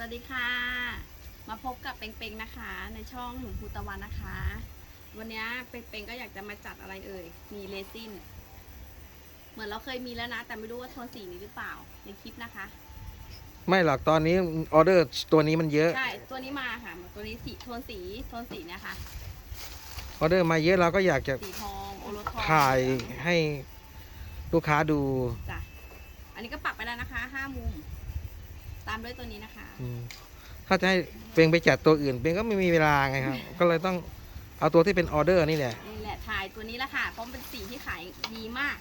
สวัสดีค่ะ มาพบกับเป็งเป็งนะคะ ในช่องหนุ่มภูตะวันนะคะ วันนี้เป็งเป็งก็อยากจะมาจัดอะไรเอ่ย มีเรซินเหมือนเราเคยมีแล้วนะ แต่ไม่รู้ว่าโทนสีนี้หรือเปล่าในคลิปนะคะ ไม่หรอกตอนนี้ออเดอร์ตัวนี้มันเยอะใช่ ตัวนี้มาค่ะ ตัวนี้สีโทนสีโทนสีเนี่ยค่ะออเดอร์มาเยอะเราก็อยากจะสีทองโอรสทองถ่ายให้ลูกค้าดูจ้ะอันนี้ก็ปักไปแล้วนะคะห้ามุม ตามด้วยตัวนี้นะคะ อืมถ้าจะให้เป็นไปจัดตัวอื่นเป็นก็ไม่มีเวลาไงครับ ก็เลยต้องเอาตัวที่เป็นออเดอร์นี่แหละ นี่แหละถ่ายตัวนี้แหละค่ะ เพราะมันเป็นสีที่ขายดีมาก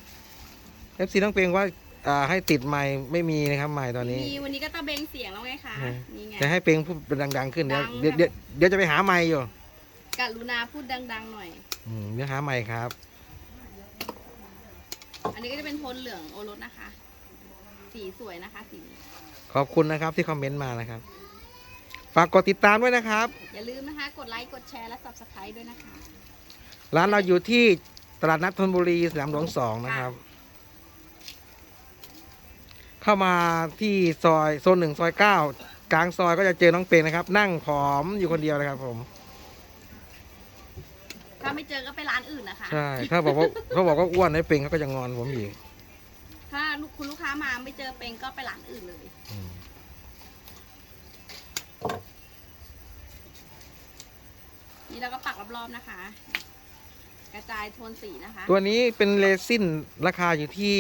เอฟซีต้องเป็นว่าอ่าให้ติดไมค์ไม่มีนะครับไมค์ตอนนี้ มีวันนี้ก็ตะเบงเสียงแล้วไงคะ อืม นี่ไง จะให้เพลงพูดดัง ๆ ขึ้นเดี๋ยวดัง เดี๋ยวเดี๋ยวเดี๋ยวจะไปหาไมค์อยู่กรุณาพูดดัง ๆ หน่อย อืมเดี๋ยวหาไมค์ครับ อันนี้ก็จะเป็นโทนเหลืองโอรสนะคะ สีสวยนะคะสีนี้ ขอบคุณนะครับที่คอมเมนต์มานะครับ ฝากกดติดตามด้วยนะครับ อย่าลืมนะคะ กดไลค์กดแชร์และ subscribe ด้วยนะคะ ร้านเราอยู่ที่ตลาดนัดธนบุรีสนามหลวงสองนะครับ เข้ามาที่ซอยโซนหนึ่งซอยเก้ากลางซอยก็จะเจอน้องเป็นนะครับ นั่งผอมอยู่คนเดียวนะครับผม ถ้าไม่เจอก็ไปร้านอื่นนะคะ ใช่ ถ้าบอกว่าเขาบอกว่าอ้วนไอ้เป็นเขาก็จะงอนผมอีก ถ้าลูกคุณลูกค้ามาไม่เจอเป็งก็ไปร้านอื่นเลย อืมนี่เราก็ปักรอบๆนะคะ กระจายโทนสีนะคะตัวนี้เป็นเรซินราคาอยู่ที่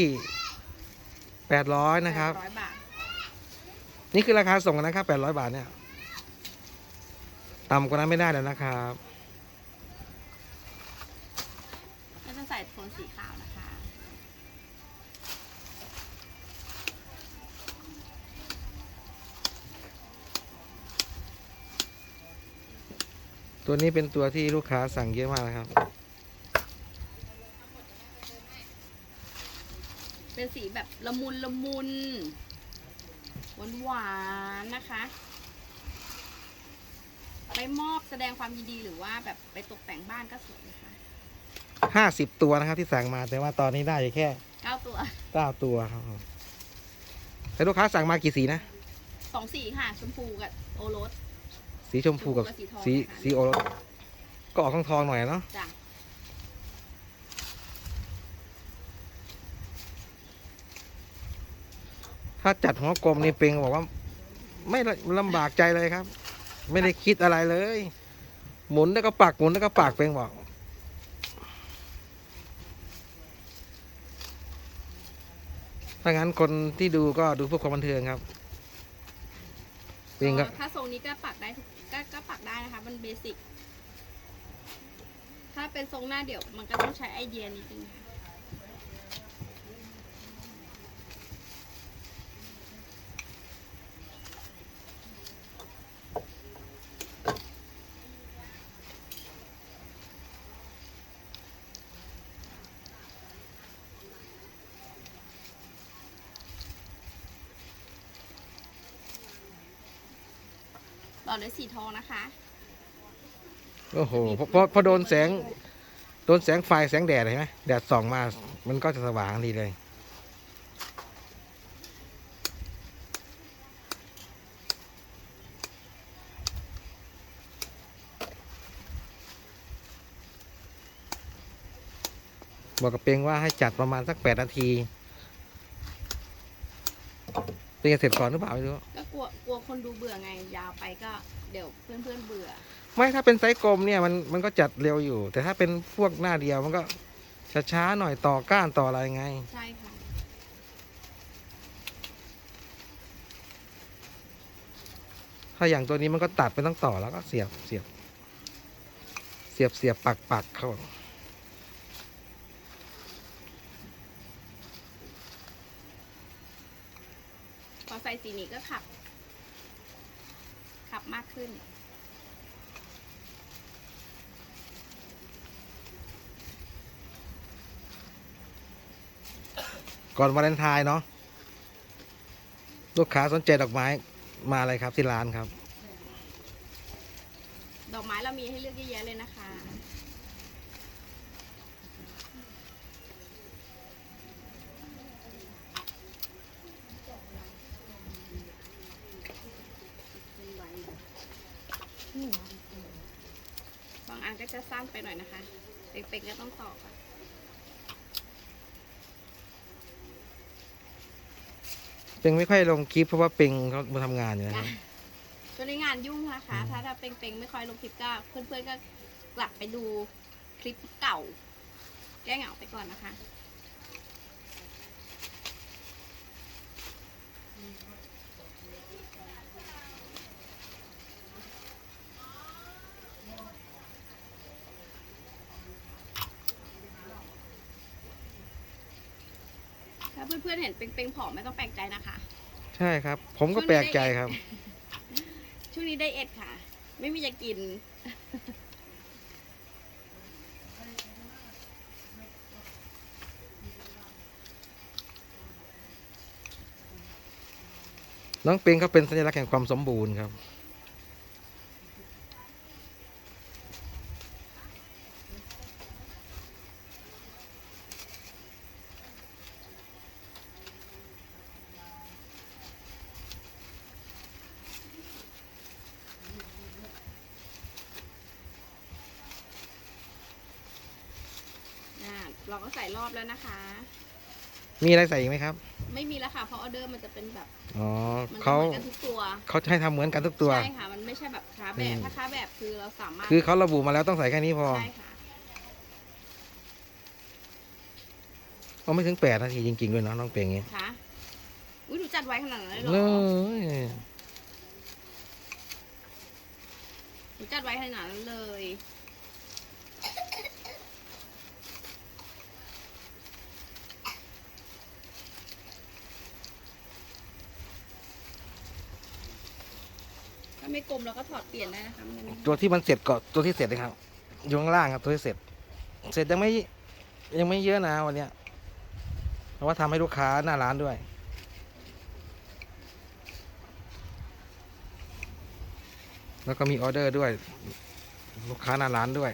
แปดร้อยนะครับร้อยบาทนี่คือราคาส่งนะครับแปดร้อยบาทเนี่ยต่ำกว่านั้นไม่ได้แล้วนะครับ ก็จะใส่โทนสี ตัวนี้เป็นตัวที่ลูกค้าสั่งเยอะมากนะครับ เป็นสีแบบละมุนละมุนหวานหวานๆนะคะ ไปมอบแสดงความยินดีหรือว่าแบบไปตกแต่งบ้านก็สวยนะคะห้าสิบตัวนะครับที่สั่งมาแต่ว่าตอนนี้ได้อยู่แค่เก้าตัวเก้าตัวครับผมแต่ลูกค้าสั่งมากี่สีนะสองสีค่ะ ชมพูกับโอรส สีชมพูกับชมพูกับสีทองสีนะคะสีโอรสก็ออกทองทองๆหน่อยเนาะจ้ะถ้าจัดหัวกลมนี่เป็งบอกว่า ไม่ลำบากใจเลยครับ ไม่ได้คิดอะไรเลย หมุนแล้วก็ปักหมุนแล้วก็ปักเป็งบอก ถ้างั้นคนที่ดูก็ดูเพื่อความบันเทิงครับเป็งก็ ถ้าทรงนี้ก็ปักได้ทุก ก็ก็ปักได้นะคะ มันเบสิก ถ้าเป็นทรงหน้าเดี่ยว มันก็ต้องใช้ไอเดียนิดนึงค่ะ ต่อด้วยสีทองนะคะโอ้โหพอพอพอโดนแสง โดนแสงไฟแสงแดดเห็นไหมแดดส่องมามันก็จะสว่างทันทีเลยบอกกับเปงว่าให้จัดประมาณสักแปดนาที เป็นจะเสร็จก่อนหรือเปล่าไม่รู้ก็กลัวกลัวคนดูเบื่อไง ยาวไปก็เดี๋ยวเพื่อนเพื่อนๆเบื่อ ไม่ถ้าเป็นไซส์กลมเนี่ยมันมันก็จัดเร็วอยู่ แต่ถ้าเป็นพวกหน้าเดียวมันก็ช้าๆหน่อยต่อก้านต่ออะไรไง ใช่ค่ะ ถ้าอย่างตัวนี้มันก็ตัดไปต้องต่อแล้วก็เสียบเสียบ เสียบเสียบปักปักเข้า พอใส่สีนี้ก็ขับ ขับมากขึ้น ก่อนวาเลนไทน์เนาะลูกค้าสนใจดอกไม้มาอะไรครับที่ร้านครับ ดอกไม้เรามีให้เลือกเยอะแยะเลยนะคะ บางอันก็จะสั้นไปหน่อยนะคะเป๊กๆก็ต้องต่อค่ะเป็งไม่ค่อยลงคลิปเพราะว่าเป็งเขามาทำงานอยู่นะครับช่วงนี้งานยุ่งนะคะอืมถ้าถ้าเป๊งๆไม่ค่อยลงคลิปก็เพื่อนๆก็กลับไปดูคลิปเก่า แก้เหงาไปก่อนนะคะ เพื่อนๆเห็นเป๊งๆผอมไม่ต้องแปลกใจนะคะ ใช่ครับ ผมก็แปลกใจครับ ช่วงนี้ได้เอ็ดค่ะ ไม่มีจะกิน น้องเป็งเขาเป็นสัญลักษณ์แห่งความสมบูรณ์ครับ อ่า เราก็ใส่รอบแล้วนะคะ มีอะไรใส่อีกไหมครับ ไม่มีแล้วค่ะ เพราะออเดอร์มันจะเป็นแบบอ๋อมันจะเขาเหมือนกันทุกตัว เขาจะให้ทำเหมือนกันทุกตัว ใช่ค่ะ มันไม่ใช่แบบค้าแบอืบ ม ถ้าค้าแบบคือเราสามารถ คือเขาระบุมาแล้วต้องใส่แค่นี้พอใช่ค่ะ เอาไม่ถึงแปดนาทีจริงๆด้วยเนาะน้องเป็งเนี่ยค่ะ อุ้ยหนูจัดไว้ขนาดนั้นเลยเหรเนอยหนูจัดไว้ขนาดนั้นเลยาไม่กลมเราก็ถอดเปลี่ยนได้นะคะมันตัวที่มันเสร็จก็ตัวที่เสร็จเลยครับอยู่ข้างล่างครับตัวที่เสร็จ เสร็จยังไม่ยังไม่เยอะนะวันเนี้ยเพราะว่าทำให้ลูกค้าหน้าร้านด้วย แล้วก็มีออเดอร์ด้วย ลูกค้าหน้าร้านด้วย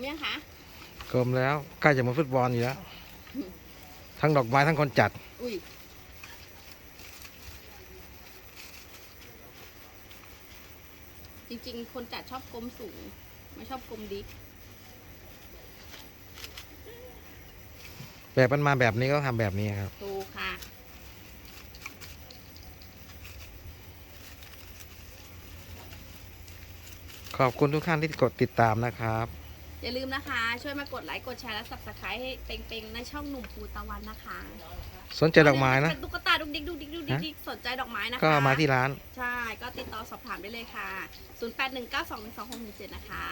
มยังคะกลมแล้วใกล้จะหมาฟุตบอลอยู่แล้ว ทั้งดอกไม้ทั้งคนจัด อุ้ยจริงๆ คนจัดชอบกลมสูง ไม่ชอบกลมดิกแบบมันมาแบบนี้ก็ทำแบบนี้ครับถูกค่ะ ขอบคุณทุกท่านที่กดติดตามนะครับ อย่าลืมนะคะ ช่วยมากดไลค์กดแชร์และ subscribe ให้เป็งๆในช่องหนุ่มภูตะวันนะคะสนใจดอกไม้นะเป็นตุ๊กตาดุกดิกดุกดิกดุกดิกดิกสนใจดอกไม้นะคะก็มาที่ร้าน ใช่ก็ติดต่อสอบถามได้เลยค่ะ 0819212617 นะคะ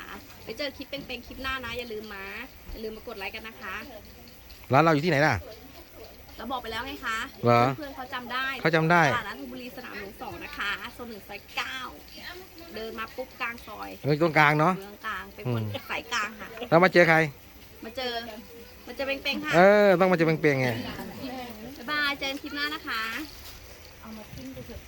ไปเจอคลิปเป็งๆคลิปหน้านะ อย่าลืมมาอย่าลืมมากดไลค์กันนะคะร้านเราอยู่ที่ไหนล่ะเราบอกไปแล้วไงคะเหรอเพื่อนๆเขาจำได้เขาจำได้ตลาดนัดธนบุรีสนามหลวงสอง นะคะโซนหนึ่งซอยเก้าเดินมาปุ๊บกลางซอยเออตรงกลางเนาะเมืองกลางเป็นคนอืมสายกลางค่ะ แล้วมาเจอใคร มาเจอ มาเจอเป็งๆค่ะเออ ต้องมาเจอเปรียงๆไง บ๊ายบายเจอกันคลิปหน้านะคะ เอามาทิ้งไปเถอะเอา